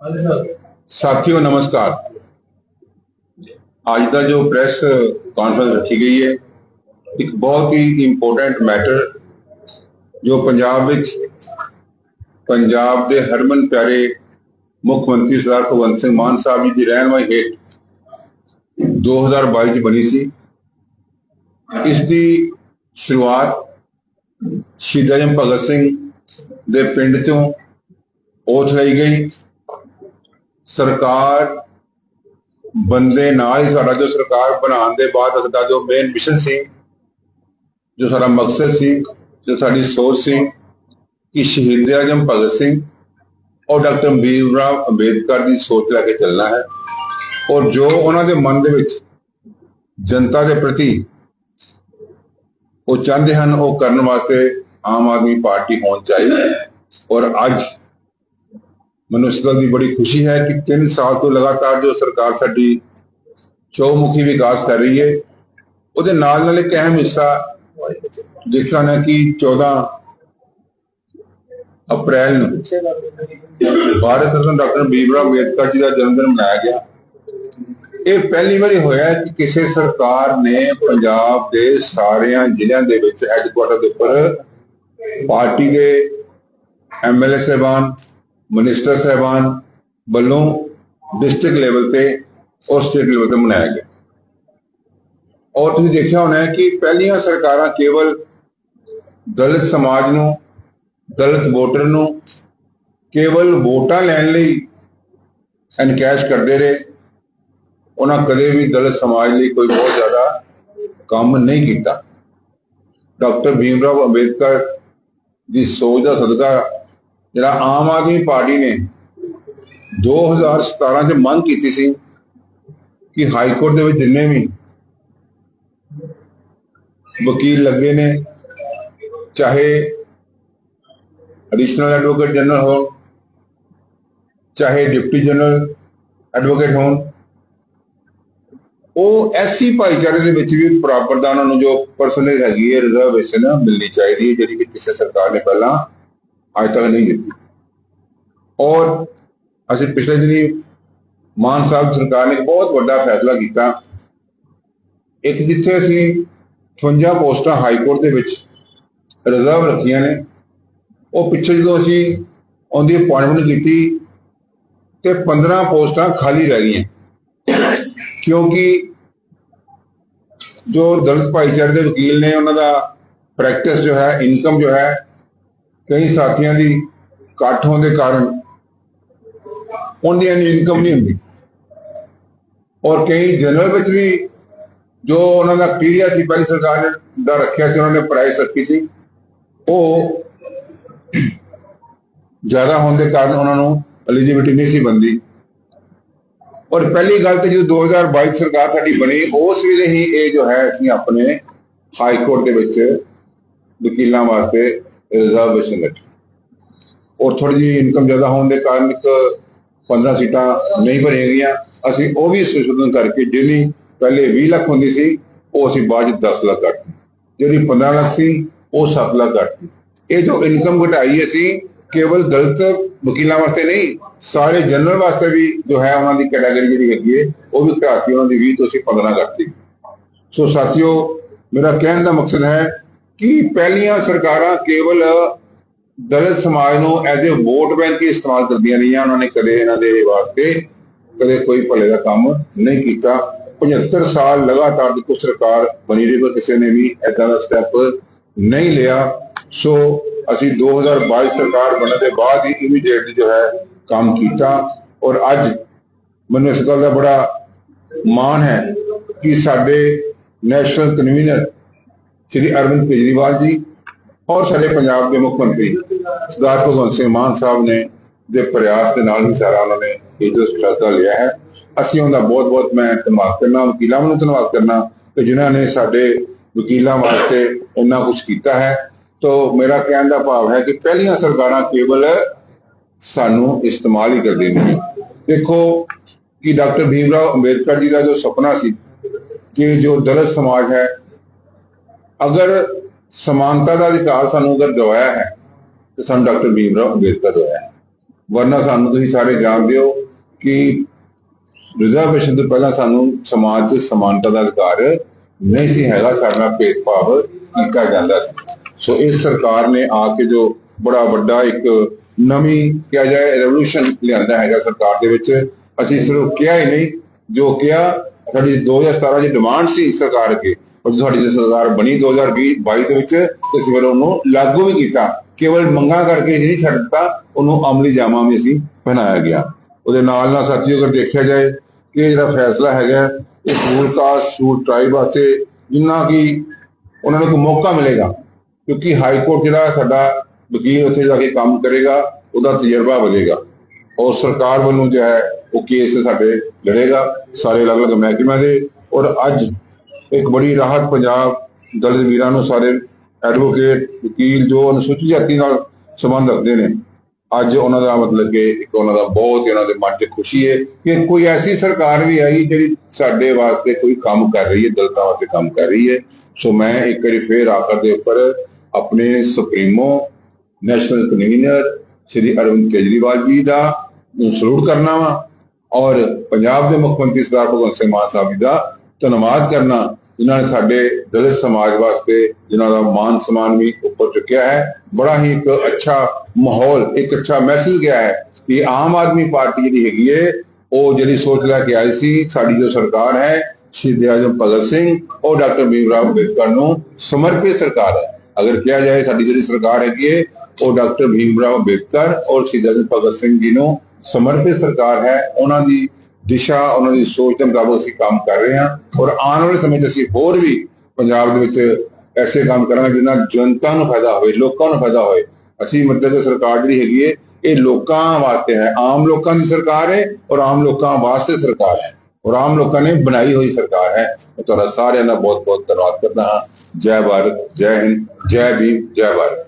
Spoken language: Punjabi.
ਹਾਂਜੀ ਸਾਥੀਓ, ਨਮਸਕਾਰ। ਅੱਜ ਦਾ ਜੋ ਪ੍ਰੈਸ ਕਾਨਫਰੰਸ ਰੱਖੀ ਗਈ ਹੈ, ਇੱਕ ਬਹੁਤ ਹੀ ਇੰਪੋਰਟੈਂਟ ਮੈਟਰ ਜੋ ਪੰਜਾਬ ਵਿੱਚ ਪੰਜਾਬ ਦੇ ਹਰਮਨ ਪਿਆਰੇ ਮੁੱਖ ਮੰਤਰੀ ਸਰਦਾਰ ਭਗਵੰਤ ਸਿੰਘ ਮਾਨ ਸਾਹਿਬ ਜੀ ਦੀ ਰਹਿਨਮਾਈ ਹੇਠ 2022 ਚ ਬਣੀ ਸੀ। ਇਸ ਦੀ ਸ਼ੁਰੂਆਤ ਸ਼ਹੀਦ ਆਜਮ ਭਗਤ ਸਿੰਘ ਦੇ ਪਿੰਡ ਤੋਂ ਉਹ ਚਲਾਈ ਗਈ। ਸਰਕਾਰ ਬੰਦੇ ਨਾਲ ਹੀ ਸਾਡਾ ਜੋ ਸਰਕਾਰ ਬਣਾਉਣ ਦੇ ਬਾਅਦ ਸਾਡਾ ਜੋ ਮੇਨ ਮਿਸ਼ਨ ਸੀ, ਜੋ ਸਾਡਾ ਮਕਸਦ ਸੀ, ਜੋ ਸਾਡੀ ਸੋਚ ਸੀ ਕਿ ਸ਼ਹੀਦ ਆਜਮ ਭਗਤ ਸਿੰਘ ਔਰ ਡਾਕਟਰ ਭੀਮ ਰਾਵ ਅੰਬੇਦਕਰ ਦੀ ਸੋਚ ਲੈ ਕੇ ਚੱਲਣਾ ਹੈ ਔਰ ਜੋ ਉਹਨਾਂ ਦੇ ਮਨ ਦੇ ਵਿੱਚ ਜਨਤਾ ਦੇ ਪ੍ਰਤੀ ਉਹ ਚਾਹੁੰਦੇ ਹਨ ਉਹ ਕਰਨ ਵਾਸਤੇ ਆਮ ਆਦਮੀ ਪਾਰਟੀ ਹੋਣ ਚਾਹੀਦੀ ਹੈ। ਔਰ ਅੱਜ ਮੈਨੂੰ ਇਸ ਗੱਲ ਦੀ ਬੜੀ ਖੁਸ਼ੀ ਹੈ ਕਿ 3 ਸਾਲ ਤੋਂ ਲਗਾਤਾਰ ਜੋ ਸਰਕਾਰ ਸਾਡੀ ਚੌਮੁਖੀ ਵਿਕਾਸ ਕਰ ਰਹੀ ਹੈ, ਉਹਦੇ ਨਾਲ ਨਾਲ ਇੱਕ ਅਹਿਮ ਹਿੱਸਾ ਦੇਖਿਆ ਨਾ ਕਿ 14 ਅਪ੍ਰੈਲ ਨੂੰ ਭਾਰਤ ਰਤਨ ਡਾਕਟਰ ਭੀਮਰਾਵ ਅੰਬੇਦਕਰ ਜੀ ਦਾ ਜਨਮ ਦਿਨ ਮਨਾਇਆ ਗਿਆ। ਇਹ ਪਹਿਲੀ ਵਾਰੀ ਹੋਇਆ ਕਿ ਕਿਸੇ ਸਰਕਾਰ ਨੇ ਪੰਜਾਬ ਦੇ ਸਾਰਿਆਂ ਜ਼ਿਲ੍ਹਿਆਂ ਦੇ ਵਿੱਚ ਹੈੱਡਕੁਆਟਰ ਦੇ ਉੱਪਰ ਪਾਰਟੀ ਦੇ ਐਮਐਲਏ ਸਾਹਿਬਾਨ ਮਨਿਸਟਰ ਸਾਹਿਬਾਨ ਵੱਲੋਂ ਡਿਸਟ੍ਰਿਕਟ ਲੈਵਲ ਤੇ ਔਰ ਸਟੇਟ ਲੈਵਲ ਤੇ ਮਨਾਇਆ ਗਿਆ। ਔਰ ਤੁਸੀਂ ਦੇਖਿਆ ਹੋਣਾ ਹੈ ਕਿ ਪਹਿਲੀਆਂ ਸਰਕਾਰਾਂ ਕੇਵਲ ਦਲਿਤ ਸਮਾਜ ਨੂੰ, ਦਲਿਤ ਵੋਟਰ ਨੂੰ ਕੇਵਲ ਵੋਟਾਂ ਲੈਣ ਲਈ ਐਨਕੈਸ਼ ਕਰਦੇ ਰਹੇ। ਉਹਨਾਂ ਕਦੇ ਵੀ ਦਲਿਤ ਸਮਾਜ ਲਈ ਕੋਈ ਬਹੁਤ ਜ਼ਿਆਦਾ ਕੰਮ ਨਹੀਂ ਕੀਤਾ। ਡਾਕਟਰ ਭੀਮਰਾਵ ਅੰਬੇਦਕਰ ਦੀ ਸੋਚ ਦਾ ਸਦਕਾ ਜਿਹੜਾ ਆਮ ਆਦਮੀ ਪਾਰਟੀ ਨੇ 2017 ਚ ਮੰਗ ਕੀਤੀ ਸੀ ਕਿ ਹਾਈ ਕੋਰਟ ਦੇ ਵਿੱਚ ਜਿੰਨੇ ਵੀ ਵਕੀਲ ਲੱਗੇ ਨੇ, ਚਾਹੇ ਐਡੀਸ਼ਨਲ ਐਡਵੋਕੇਟ ਜਨਰਲ ਹੋਣ, ਚਾਹੇ ਡਿਪਟੀ ਜਨਰਲ ਐਡਵੋਕੇਟ ਹੋਣ, ਉਹ ਐਸੀ ਭਾਈਚਾਰੇ ਦੇ ਵਿੱਚ ਵੀ ਬਰਾਬਰ ਦਾ ਉਹਨਾਂ ਨੂੰ ਜੋ ਪਰਸਨਲ ਹੈਗੀ ਹੈ ਰਿਜ਼ਰਵੇਸ਼ਨ ਮਿਲਣੀ ਚਾਹੀਦੀ ਹੈ, ਜਿਹੜੀ ਕਿ ਕਿਸੇ ਸਰਕਾਰ ਨੇ ਪਹਿਲਾਂ ਅੱਜ ਤੱਕ ਨਹੀਂ ਦਿੱਤੀ ਔਰ ਅਸੀਂ ਪਿਛਲੇ ਦਿਨੀ ਮਾਨ ਸਾਹਿਬ ਸਰਕਾਰ ਨੇ ਬਹੁਤ ਵੱਡਾ ਫੈਸਲਾ ਕੀਤਾ। ਇੱਕ ਜਿੱਥੇ ਅਸੀਂ 58 ਪੋਸਟਾਂ ਹਾਈ ਕੋਰਟ ਦੇ ਵਿੱਚ ਰਿਜ਼ਰਵ ਰੱਖੀਆਂ ਨੇ, ਉਹ ਪਿੱਛੇ ਜਦੋਂ ਅਸੀਂ ਉਹਦੀ ਅਪਾਇੰਟਮੈਂਟ ਕੀਤੀ ਤੇ 15 ਪੋਸਟਾਂ ਖਾਲੀ ਰਹਿ ਗਈਆਂ। ਕਿਉਂਕਿ ਜੋ ਦਲਿਤ ਭਾਈਚਾਰੇ ਦੇ ਵਕੀਲ ਨੇ, ਉਹਨਾਂ ਦਾ ਪ੍ਰੈਕਟਿਸ ਜੋ ਹੈ ਇਨਕਮ ਜੋ ਹੈ ਕਈ ਸਾਥੀਆਂ ਦੀ ਘੱਟ ਹੋਣ ਦੇ ਕਾਰਨ ਉਹਦੀ ਇਨਕਮ ਨਹੀਂ ਹੁੰਦੀ। ਔਰ ਕਈ ਜਨਰਲ ਵਿੱਚ ਵੀ ਜੋ ਉਹਨਾਂ ਦਾ ਕ੍ਰੀਆ ਸੀ, ਪਹਿਲੀ ਸਰਕਾਰ ਨੇ ਦਾ ਰੱਖਿਆ ਸੀ, ਉਹਨਾਂ ਨੇ ਪ੍ਰਾਈਸ ਰੱਖੀ ਸੀ, ਉਹ ਜ਼ਿਆਦਾ ਹੋਣ ਦੇ ਕਾਰਨ ਉਹਨਾਂ ਨੂੰ ਐਲੀਜੀਬਿਲਟੀ ਨਹੀਂ ਸੀ ਬੰਦੀ ਔਰ ਪਹਿਲੀ ਗੱਲ ਤੇ ਜਦੋਂ 2022 ਸਰਕਾਰ ਸਾਡੀ ਬਣੀ, ਉਸ ਵੇਲੇ ਹੀ ਇਹ ਜੋ ਹੈ, ਅਸੀਂ ਆਪਣੇ ਹਾਈ ਕੋਰਟ ਦੇ ਵਿੱਚ ਵਕੀਲਾਂ ਵਾਸਤੇ ਰਿਜ਼ਰਵੇਸ਼ਨ ਰੱਖੀ ਔਰ ਥੋੜੀ ਜਿਹੀ ਇਨਕਮ ਜ਼ਿਆਦਾ ਹੋਣ ਦੇ ਕਾਰਨ ਇੱਕ 15 ਸੀਟਾਂ ਨਹੀਂ ਭਰੀਆਂ ਗਈਆਂ। ਅਸੀਂ ਉਹ ਵੀ ਸੰਸ਼ੋਧਨ ਕਰਕੇ ਜਿਹੜੀ ਪਹਿਲੇ 20 ਲੱਖ ਹੁੰਦੀ ਸੀ, ਉਹ ਅਸੀਂ ਬਾਅਦ 'ਚ 10 ਲੱਖ ਕਰਤੀ ਜਿਹੜੀ 15 ਲੱਖ ਸੀ, ਉਹ 7 ਲੱਖ ਕਰਤੀ ਇਹ ਜੋ ਇਨਕਮ ਘਟਾਈ ਅਸੀਂ, ਕੇਵਲ ਦਲਿਤ ਵਕੀਲਾਂ ਵਾਸਤੇ ਨਹੀਂ, ਸਾਰੇ ਜਨਰਲ ਵਾਸਤੇ ਵੀ ਜੋ ਹੈ ਉਹਨਾਂ ਦੀ ਕੈਟਾਗਰੀ ਜਿਹੜੀ ਹੈਗੀ ਹੈ, ਉਹ ਵੀ ਘਟਾਤੀ ਉਹਨਾਂ ਦੀ 20 ਤੋਂ ਅਸੀਂ 15 ਕਰਤੀ ਸੋ ਸਾਥੀਓ, ਮੇਰਾ ਕਹਿਣ ਦਾ ਮਕਸਦ ਹੈ ਕਿ ਪਹਿਲੀਆਂ ਸਰਕਾਰਾਂ ਕੇਵਲ ਦਲਿਤ ਸਮਾਜ ਨੂੰ ਐਜ਼ ਅ ਵੋਟ ਬੈਂਕ ਹੀ ਇਸਤੇਮਾਲ ਕਰਦੀਆਂ ਰਹੀਆਂ? ਉਹਨਾਂ ਨੇ ਕਦੇ ਇਹਨਾਂ ਦੇ ਵਾਸਤੇ ਕਦੇ ਕੋਈ ਭਲੇ ਦਾ ਕੰਮ ਨਹੀਂ ਕੀਤਾ। 75 ਸਾਲ ਲਗਾਤਾਰ ਦੀ ਕੋਈ ਸਰਕਾਰ ਬਣੀ ਰਹੀ ਪਰ ਕਿਸੇ ਨੇ ਵੀ ਐਦਾਂ ਦਾ ਸਟੈਪ ਨਹੀਂ ਲਿਆ। ਸੋ ਅਸੀਂ 2022 ਸਰਕਾਰ ਬਣਨ ਦੇ ਬਾਅਦ ਹੀ ਇਮੀਡੀਏਟਲੀ ਜੋ ਹੈ ਕੰਮ ਕੀਤਾ। ਔਰ ਅੱਜ ਮੈਨੂੰ ਇਸ ਗੱਲ ਦਾ ਬੜਾ ਮਾਣ ਹੈ ਕਿ ਸਾਡੇ ਨੈਸ਼ਨਲ ਕਨਵੀਨਰ ਸ਼੍ਰੀ ਅਰਵਿੰਦ ਕੇਜਰੀਵਾਲ ਜੀ ਔਰ ਸਾਡੇ ਪੰਜਾਬ ਦੇ ਮੁੱਖ ਮੰਤਰੀ ਸਰਦਾਰ ਭਗਵੰਤ ਸਿੰਘ ਮਾਨ ਸਾਹਿਬ ਨੇ ਦੇ ਪ੍ਰਯਾਸ ਦੇ ਨਾਲ ਹੀ ਸਾਰਾ ਉਹਨਾਂ ਨੇ ਇਹ ਜੋ ਫੈਸਲਾ ਲਿਆ ਹੈ। ਅਸੀਂ ਉਹਦਾ ਬਹੁਤ ਬਹੁਤ ਮੈਂ ਧੰਨਵਾਦ ਕਰਨਾ, ਵਕੀਲਾਂ ਨੂੰ ਧੰਨਵਾਦ ਕਰਨਾ ਕਿ ਜਿਨ੍ਹਾਂ ਨੇ ਸਾਡੇ ਵਕੀਲਾਂ ਵਾਸਤੇ ਇੰਨਾ ਕੁਝ ਕੀਤਾ ਹੈ। ਤੋ ਮੇਰਾ ਕਹਿਣ ਦਾ ਭਾਵ ਹੈ ਕਿ ਪਹਿਲੀਆਂ ਸਰਕਾਰਾਂ ਕੇਵਲ ਸਾਨੂੰ ਇਸਤੇਮਾਲ ਹੀ ਕਰਦੇ ਨੇ। ਦੇਖੋ ਕਿ ਡਾਕਟਰ ਭੀਮਰਾਵ ਅੰਬੇਦਕਰ ਜੀ ਦਾ ਜੋ ਸੁਪਨਾ ਸੀ ਕਿ ਜੋ ਦਲਿਤ ਸਮਾਜ ਹੈ ਅਗਰ ਸਮਾਨਤਾ ਦਾ ਅਧਿਕਾਰ ਸਾਨੂੰ ਅਗਰ ਦਵਾਇਆ ਹੈ, ਤੇ ਸਾਨੂੰ ਡਾਕਟਰ ਭੀਮ ਰਾਓ ਅੰਬੇਦਕਰ ਦਵਾਇਆ ਹੈ। ਵਰਨਾ ਸਾਨੂੰ ਤੁਸੀਂ ਸਾਰੇ ਜਾਣਦੇ ਹੋ ਕਿ ਰਿਜ਼ਰਵੇਸ਼ਨ ਤੋਂ ਪਹਿਲਾਂ ਸਾਨੂੰ ਸਮਾਜ 'ਚ ਸਮਾਨਤਾ ਦਾ ਅਧਿਕਾਰ ਨਹੀਂ ਸੀ ਹੈਗਾ, ਸਾਡੇ ਨਾਲ ਭੇਦਭਾਵ ਕੀਤਾ ਜਾਂਦਾ ਸੀ। ਸੋ ਇਸ ਸਰਕਾਰ ਨੇ ਆ ਕੇ ਜੋ ਬੜਾ ਵੱਡਾ ਇੱਕ ਨਵੀਂ ਕਿਹਾ ਜਾਏ ਰੈਵੋਲੂਸ਼ਨ ਲਿਆਂਦਾ ਹੈਗਾ ਸਰਕਾਰ ਦੇ ਵਿੱਚ, ਅਸੀਂ ਸਿਰਫ ਕਿਹਾ ਹੀ ਨਹੀਂ, ਜੋ ਕਿਹਾ, ਸਾਡੀ 2017 ਦੀ ਡਿਮਾਂਡ ਸੀ ਸਰਕਾਰ ਅੱਗੇ ਔਰ ਜੋ ਸਾਡੀ ਸਰਕਾਰ ਬਣੀ 2020 22 ਦੇ ਵਿੱਚ ਤੇ ਅਸੀਂ ਉਹਨੂੰ ਲਾਗੂ ਵੀ ਕੀਤਾ। ਕੇਵਲ ਮੰਗਾਂ ਕਰਕੇ ਹੀ ਨਹੀਂ ਛੱਡ ਦਿੱਤਾ, ਉਹਨੂੰ ਅਮਲੀ ਜਾਮਾ ਵੀ ਅਸੀਂ ਪਹਿਨਾਇਆ ਗਿਆ। ਉਹਦੇ ਨਾਲ ਨਾਲ ਸਾਥੀਓ, ਅਗਰ ਦੇਖਿਆ ਜਾਏ ਕਿ ਇਹ ਜਿਹੜਾ ਫੈਸਲਾ ਹੈਗਾ, ਇਹ ਸੂਲ ਕਾਸਟ, ਸੂਲ ਟ੍ਰਾਈਬ ਵਾਸਤੇ ਜਿੰਨਾ ਕਿ ਉਹਨਾਂ ਨੂੰ ਕੋਈ ਮੌਕਾ ਮਿਲੇਗਾ, ਕਿਉਂਕਿ ਹਾਈ ਕੋਰਟ ਜਿਹੜਾ ਸਾਡਾ ਵਕੀਲ ਉੱਥੇ ਜਾ ਕੇ ਕੰਮ ਕਰੇਗਾ, ਉਹਦਾ ਤਜਰਬਾ ਵਧੇਗਾ। ਔਰ ਸਰਕਾਰ ਵੱਲੋਂ ਜੋ ਹੈ, ਉਹ ਕੇਸ ਸਾਡੇ ਲੜੇਗਾ, ਸਾਰੇ ਅਲੱਗ-ਅਲੱਗ ਮਹਿਕਮਿਆਂ ਦੇ। ਔਰ ਅੱਜ ਇੱਕ ਬੜੀ ਰਾਹਤ ਪੰਜਾਬ ਦਲਿਤ ਵੀਰਾਂ ਨੂੰ ਸਾਰੇ ਐਡਵੋਕੇਟ ਵਕੀਲ ਜੋ ਅਨੁਸੂਚਿਤ ਜਾਤੀ ਨਾਲ ਸੰਬੰਧ ਰੱਖਦੇ ਨੇ, ਅੱਜ ਉਹਨਾਂ ਦਾ ਮਤਲਬ ਕਿ ਇੱਕ ਉਹਨਾਂ ਦਾ ਬਹੁਤ ਹੀ ਦੇ ਮਨ 'ਚ ਖੁਸ਼ੀ ਹੈ ਕਿ ਕੋਈ ਐਸੀ ਸਰਕਾਰ ਵੀ ਆਈ ਜਿਹੜੀ ਸਾਡੇ ਵਾਸਤੇ ਕੋਈ ਕੰਮ ਕਰ ਰਹੀ ਹੈ, ਦਲਿਤਾਂ ਵਾਸਤੇ ਕੰਮ ਕਰ ਰਹੀ ਹੈ। ਸੋ ਮੈਂ ਇੱਕ ਵਾਰੀ ਫੇਰ ਆਖਰ ਦੇ ਉੱਪਰ ਆਪਣੇ supremo national convener Shri Arvind Kejriwal ji ਦਾ ਸਲੂਟ ਕਰਨਾ ਵਾ ਔਰ ਪੰਜਾਬ ਦੇ ਮੁੱਖ ਮੰਤਰੀ ਸਰਦਾਰ ਭਗਵੰਤ ਸਿੰਘ ਮਾਨ ਸਾਹਿਬ ਜੀ ਦਾ ਧੰਨਵਾਦ ਕਰਨਾ ਜਿਨ੍ਹਾਂ ਨੇ ਸਾਡੇ ਦਲਿਤ ਸਮਾਜ ਵਾਸਤੇ ਜਿਨ੍ਹਾਂ ਦਾ ਮਾਨ ਸਨਮਾਨ ਵੀ ਉੱਪਰ ਚੁੱਕਿਆ ਹੈ। ਬੜਾ ਹੀ ਇੱਕ ਅੱਛਾ ਮਾਹੌਲ, ਇੱਕ ਅੱਛਾ ਮੈਸੇਜ ਗਿਆ ਹੈ ਕਿ ਆਮ ਆਦਮੀ ਪਾਰਟੀ ਜਿਹੜੀ ਹੈਗੀ ਹੈ ਉਹ ਜਿਹੜੀ ਸੋਚ ਲੈ ਕੇ ਆਈ ਸੀ, ਸਾਡੀ ਜੋ ਸਰਕਾਰ ਹੈ, ਸ਼ਹੀਦ ਆਜਮ ਭਗਤ ਸਿੰਘ ਔਰ ਡਾਕਟਰ ਭੀਮ ਰਾਓ ਅੰਬੇਦਕਰ ਨੂੰ ਸਮਰਪਿਤ ਸਰਕਾਰ ਹੈ। ਅਗਰ ਕਿਹਾ ਜਾਏ ਸਾਡੀ ਜਿਹੜੀ ਸਰਕਾਰ ਹੈਗੀ ਹੈ ਉਹ ਡਾਕਟਰ ਭੀਮ ਰਾਓ ਅੰਬੇਦਕਰ ਔਰ ਸ਼ਹੀਦ ਆਜਮ ਭਗਤ ਸਿੰਘ ਜੀ ਨੂੰ ਸਮਰਪਿਤ ਸਰਕਾਰ ਹੈ। ਉਹਨਾਂ ਦੀ ਦਿਸ਼ਾ ਉਹਨਾਂ ਦੀ ਸੋਚ ਦੇ ਮੁਤਾਬਕ ਅਸੀਂ ਕੰਮ ਕਰ ਰਹੇ ਹਾਂ ਔਰ ਆਉਣ ਵਾਲੇ ਸਮੇਂ 'ਚ ਅਸੀਂ ਹੋਰ ਵੀ ਪੰਜਾਬ ਦੇ ਵਿੱਚ ਐਸੇ ਕੰਮ ਕਰਾਂਗੇ ਜਿਨ੍ਹਾਂ ਜਨਤਾ ਨੂੰ ਫਾਇਦਾ ਹੋਵੇ, ਲੋਕਾਂ ਨੂੰ ਫਾਇਦਾ ਹੋਵੇ। ਅਸੀਂ ਮਤਲਬ ਕਿ ਸਰਕਾਰ ਜਿਹੜੀ ਹੈਗੀ ਹੈ, ਇਹ ਲੋਕਾਂ ਵਾਸਤੇ ਹੈ। ਆਮ ਲੋਕਾਂ ਦੀ ਸਰਕਾਰ ਹੈ ਔਰ ਆਮ ਲੋਕਾਂ ਵਾਸਤੇ ਸਰਕਾਰ ਹੈ। ਔਰ ਆਮ ਲੋਕਾਂ ਨੇ ਬਣਾਈ ਹੋਈ ਸਰਕਾਰ ਹੈ। ਮੈਂ ਤੁਹਾਡਾ ਸਾਰਿਆਂ ਦਾ ਬਹੁਤ ਬਹੁਤ ਧੰਨਵਾਦ ਕਰਦਾ ਹਾਂ। ਜੈ ਭਾਰਤ, ਜੈ ਹਿੰਦ, ਜੈ ਭੀਮ, ਜੈ ਭਾਰਤ।